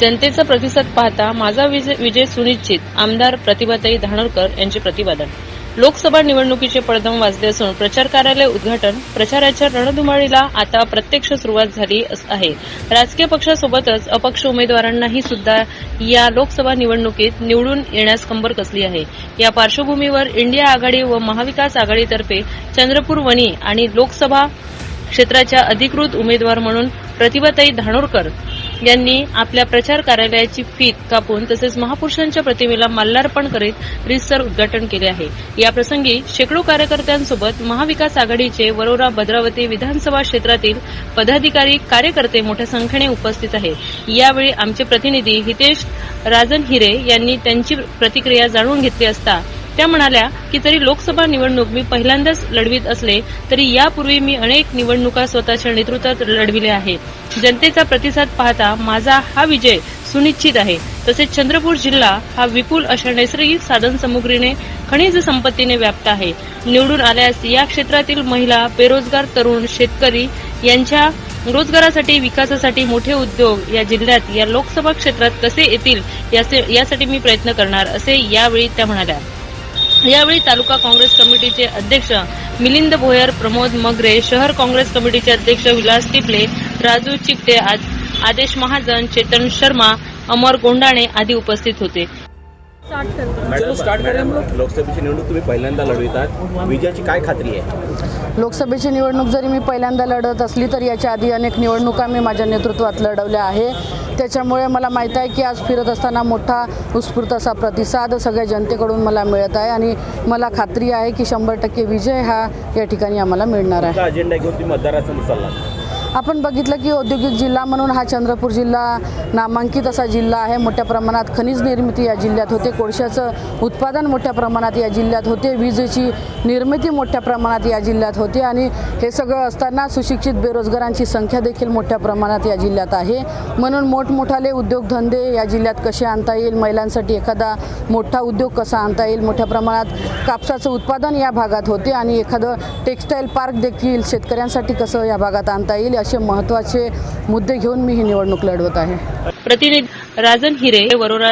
जनतेचा प्रतिसाद पाहता माझा विजय विजय सुनिश्चित. आमदार प्रतिभाताई धानोरकर यांचे प्रतिपादन. लोकसभा निवडणुकीचे पडदम वाजले असून प्रचार कार्यालय उद्घाटन प्रचाराच्या रणधुमाळीला आता प्रत्यक्ष सुरुवात झाली आहे. राजकीय पक्षासोबतच अपक्ष उमेदवारांनाही सुद्धा या लोकसभा निवडणुकीत निवडून येण्यास कंबर कसली आहे. या पार्श्वभूमीवर इंडिया आघाडी व महाविकास आघाडीतर्फे चंद्रपूर वणी आणि लोकसभा क्षेत्राच्या अधिकृत उमेदवार म्हणून प्रतिभाताई धानोरकर यांनी आपल्या प्रचार कार्यालयाची फीत कापून तसेच महापुरुषांच्या प्रतिमेला माल्यार्पण करीत रितसर उद्घाटन केले आहे. या प्रसंगी शेकडो कार्यकर्त्यांसोबत महाविकास आघाडीचे वरोरा भद्रावती विधानसभा क्षेत्रातील पदाधिकारी कार्यकर्ते मोठ्या संख्येने उपस्थित आहेत यावेळी आमचे प्रतिनिधी हितेश राजन हिरे यांनी त्यांची प्रतिक्रिया जाणून घेतली असता त्या म्हणाल्या की जरी लोकसभा निवडणूक मी पहिल्यांदाच लढवित असले तरी यापूर्वी मी अनेक निवडणुका स्वतःच्या नेतृत्वात लढविल्या आहेत. जनतेचा प्रतिसाद पाहता माझा हा विजय सुनिश्चित आहे. तसेच चंद्रपूर जिल्हा हा विपुल अशा नैसर्गिक साधनसामुग्रीने खनिज संपत्तीने व्याप्त आहे. निवडून आल्यास या क्षेत्रातील महिला बेरोजगार तरुण शेतकरी यांच्या रोजगारासाठी विकासासाठी मोठे उद्योग या जिल्ह्यात या लोकसभा क्षेत्रात कसे येतील यासाठी मी प्रयत्न करणार असे यावेळी त्या म्हणाल्या. यावेळी तालुका काँग्रेस कमिटीचे अध्यक्ष मिलिंद भोयर प्रमोद मगरे शहर काँग्रेस कमिटीचे अध्यक्ष विलास टिपले राजू चिकटे आ- आदेश महाजन चेतन शर्मा अमर गोंडाणे आदी उपस्थित होते. लोकसभेची निवडणूक तुम्ही पहिल्यांदा लढवितात. विजयाची काय खात्री आहे? लोकसभेची निवडणूक जरी मी पहिल्यांदा लढत असली तरी याच्या आधी अनेक निवडणुका मी माझ्या नेतृत्वात लढवल्या आहे. त्याच्यामुळे मला माहीत आहे की आज फिरत असताना मोठा उत्स्फूर्त असा प्रतिसाद सगळ्या जनतेकडून मला मिळत आहे आणि मला खात्री आहे की शंभर टक्के विजय हा या ठिकाणी आम्हाला मिळणार आहे. आपण बघितलं की औद्योगिक जिल्हा म्हणून हा चंद्रपूर जिल्हा नामांकित असा जिल्हा आहे. मोठ्या प्रमाणात खनिज निर्मिती या जिल्ह्यात होते. कोळशाचं उत्पादन मोठ्या प्रमाणात या जिल्ह्यात होते. विजेची निर्मिती मोठ्या प्रमाणात या जिल्ह्यात होते. आणि हे सगळं असताना सुशिक्षित बेरोजगारांची संख्या देखील मोठ्या प्रमाणात या जिल्ह्यात आहे. म्हणून मोठमोठाले उद्योगधंदे या जिल्ह्यात कसे आणता येईल? महिलांसाठी एखादा मोठा उद्योग कसा आणता येईल? मोठ्या प्रमाणात कापसाचं उत्पादन या भागात होते आणि एखादं टेक्स्टाईल पार्क देखील शेतकऱ्यांसाठी कसं या भागात आणता येईल असे महत्त्वाचे मुद्दे घेऊन मी ही निवडणूक लढवत आहे. प्रतिनिधी राजन हिरे वरोरा